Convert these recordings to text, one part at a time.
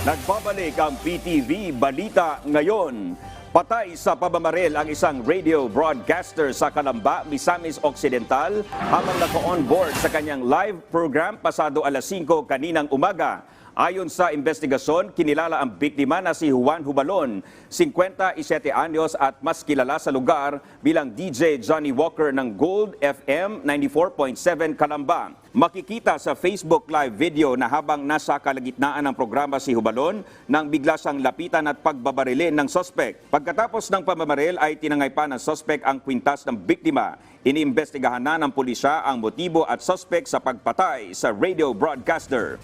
Nagbabalik ang PTV Balita ngayon. Patay sa pamamaril ang isang radio broadcaster sa Kalamba, Misamis Occidental habang naka-on board sa kanyang live program pasado alas 5 kaninang umaga. Ayon sa investigasyon, kinilala ang biktima na si Juan Hubalon, 57 anyos at mas kilala sa lugar bilang DJ Johnny Walker ng Gold FM 94.7 Kalamba. Makikita sa Facebook live video na habang nasa kalagitnaan ng programa si Hubalon nang bigla siyang lapitan at pagbabarilin ng sospek. Pagkatapos ng pamamaril ay tinangay pa ng sospek ang kwintas ng biktima. Iniimbestigahan na ng pulisya ang motibo at sospek sa pagpatay sa radio broadcaster.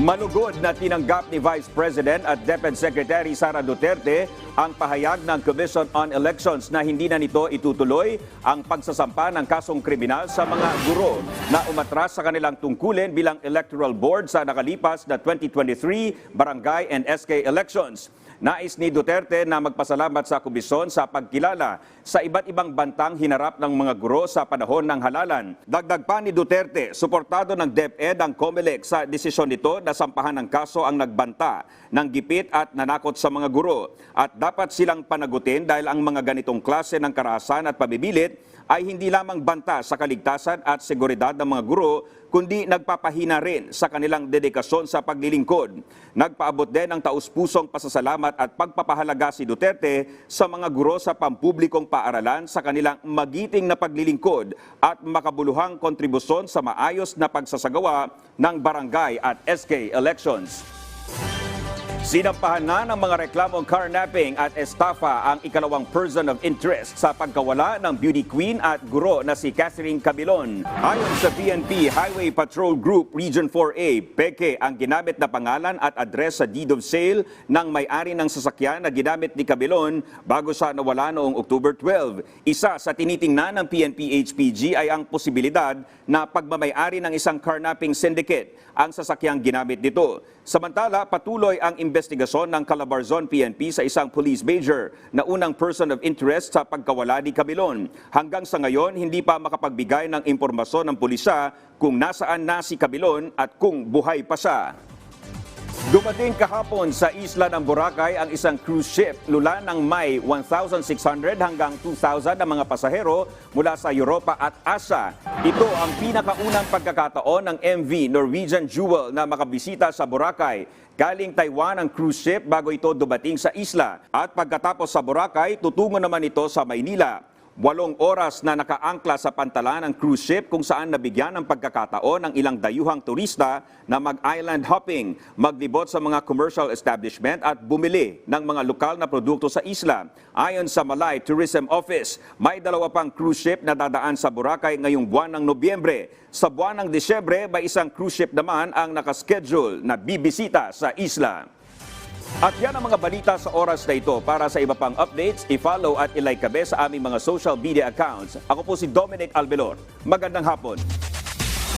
Malugod na tinanggap ni Vice President at DepEd Secretary Sara Duterte ang pahayag ng Commission on Elections na hindi na nito itutuloy ang pagsasampa ng kasong kriminal sa mga guro na umatras sa kanilang tungkulin bilang electoral board sa nakalipas na 2023 barangay and SK elections. Nais ni Duterte na magpasalamat sa komisyon sa pagkilala sa iba't ibang bantang hinarap ng mga guro sa panahon ng halalan. Dagdag pa ni Duterte, suportado ng DepEd ang COMELEC sa desisyon nito na sampahan ng kaso ang nagbanta ng gipit at nanakot sa mga guro. At dapat silang panagutin dahil ang mga ganitong klase ng karahasan at pabibilit ay hindi lamang banta sa kaligtasan at seguridad ng mga guro, kundi nagpapahina rin sa kanilang dedikasyon sa paglilingkod. Nagpaabot din ng taus-pusong pasasalamat at pagpapahalaga si Duterte sa mga guro sa pampublikong paaralan sa kanilang magiting na paglilingkod at makabuluhang kontribusyon sa maayos na pagsasagawa ng barangay at SK elections. Sinampahan na ng mga reklamong carnapping at estafa ang ikalawang person of interest sa pagkawala ng beauty queen at guro na si Catherine Cabilon. Ayon sa PNP Highway Patrol Group Region 4A, peke ang ginamit na pangalan at address sa deed of sale ng may-ari ng sasakyan na ginamit ni Cabilon bago siya nawala noong October 12. Isa sa tinitingnan ng PNP HPG ay ang posibilidad na pagmamayari ng isang carnapping syndicate ang sasakyang ginamit nito. Samantala, patuloy ang investigasyon ng Calabarzon PNP sa isang police major na unang person of interest sa pagkawala ni Cabilon. Hanggang sa ngayon, hindi pa makapagbigay ng impormasyon ng pulisya kung nasaan na si Cabilon at kung buhay pa siya. Dumating kahapon sa isla ng Boracay ang isang cruise ship. Lula ng may 1,600 hanggang 2,000 na mga pasahero mula sa Europa at Asia. Ito ang pinakaunang pagkakataon ng MV Norwegian Jewel na makabisita sa Boracay. Galing Taiwan ang cruise ship bago ito dumating sa isla. At pagkatapos sa Boracay, tutungo naman ito sa Maynila. Walong oras na nakaangkla sa pantalan ng cruise ship kung saan nabigyan ng pagkakataon ng ilang dayuhang turista na mag-island hopping, maglibot sa mga commercial establishment at bumili ng mga lokal na produkto sa isla. Ayon sa Malay Tourism Office, may dalawa pang cruise ship na dadaan sa Boracay ngayong buwan ng Nobyembre. Sa buwan ng Disyembre, may isang cruise ship naman ang nakaschedule na bibisita sa isla. At yan ang mga balita sa oras na ito. Para sa iba pang updates, i-follow at i-like kami sa aming mga social media accounts. Ako po si Dominic Albelor. Magandang hapon.